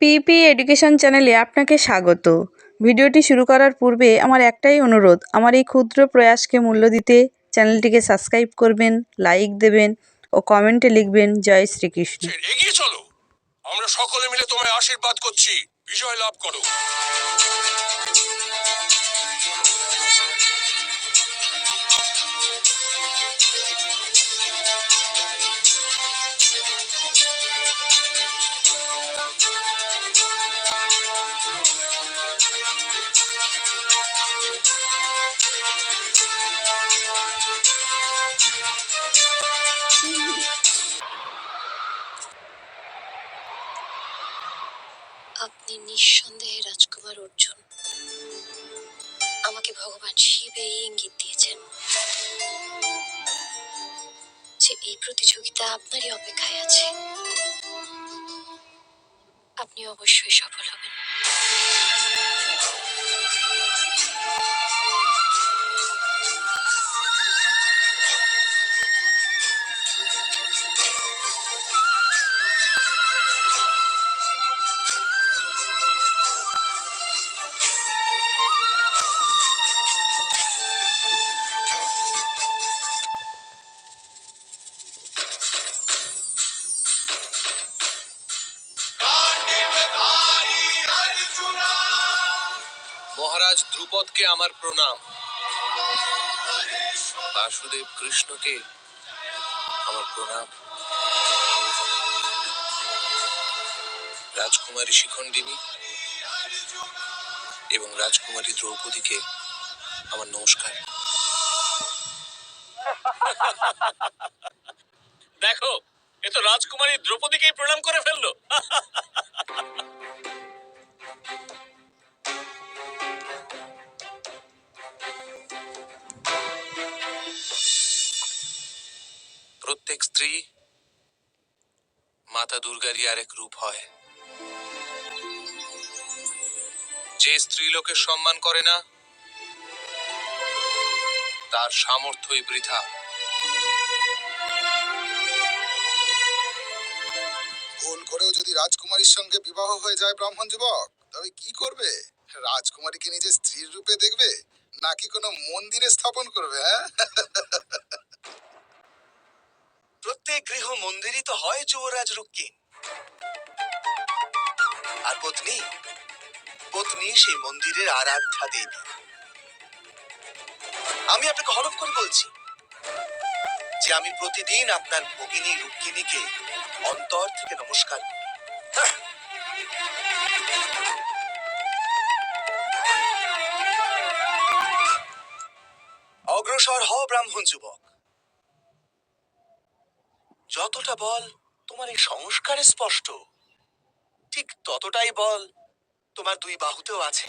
পিপি education চ্যানেলে আপনাকে স্বাগত। ভিডিওটি শুরু করার পূর্বে আমার একটাই অনুরোধ, আমার এই ক্ষুদ্র প্রয়াসকে মূল্য দিতে চ্যানেলটিকে সাবস্ক্রাইব করবেন, লাইক দেবেন ও কমেন্টে লিখবেন, জয় শ্রীকৃষ্ণ। এগিয়ে চলো। আমরা সকলে মিলে তোমায় আশীর্বাদ করছি। বিজয় লাভ করো। আপনি নিঃসন্দেহে রাজকুমার অর্জুন। আমাকে ভগবান শিব এই ইঙ্গিত দিয়েছেন যে এই প্রতিযোগিতা আপনারই অপেক্ষায় আছে। আপনি অবশ্যই সফল হবেন। মহারাজ আমার প্রণাম। বাসুদেব কৃষ্ণকে আমার প্রণাম। রাজকুমারী শিখণ্ডিনী এবং রাজকুমারী দ্রৌপদীকে আমার নমস্কার। দেখো, এ তো রাজকুমারী দ্রৌপদীকেই প্রণাম করে ফেলল। স্ত্রী মাতা দুর্গারই আরেক রূপ হয়। যে স্ত্রী লোকের সম্মান করে না, তার সামর্থ্যই বৃথা। ভুল করেও যদি রাজকুমারীর সঙ্গে বিবাহ হয়ে যায় ব্রাহ্মণ যুবক, তবে কি করবে? রাজকুমারীকে নিজের স্ত্রীর রূপে দেখবে? নাকি কোনো মন্দিরে স্থাপন করবে হ্যাঁ? প্রত্যেক গৃহ মন্দিরই তো হয় যুবরাজ রুক্মিণ আর পত্নী? পত্নী সেই মন্দিরের আরাধ্যা দেবী। আমি আপনাকে হলফ করে বলছি যে আমি প্রতিদিন আপনার ভগিনী রুক্মিণীকে অন্তর থেকে নমস্কার হ্যাঁ। অগ্রসর হও ব্রাহ্মণ যুবক। যতটা বল তোমার এই সংস্কারে স্পষ্ট ঠিক ততটাই বল তোমার দুই বাহুতেও আছে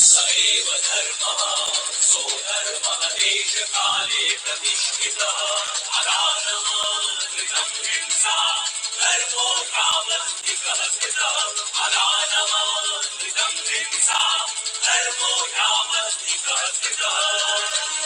सैव धर्मः सोधर्मः देशकाले प्रतिष्ठितः अराधः कृतं हिंसा धर्मो यावन्तिकः कृतः अराधः कृतं हिंसा धर्मो यावन्तिकः कृतः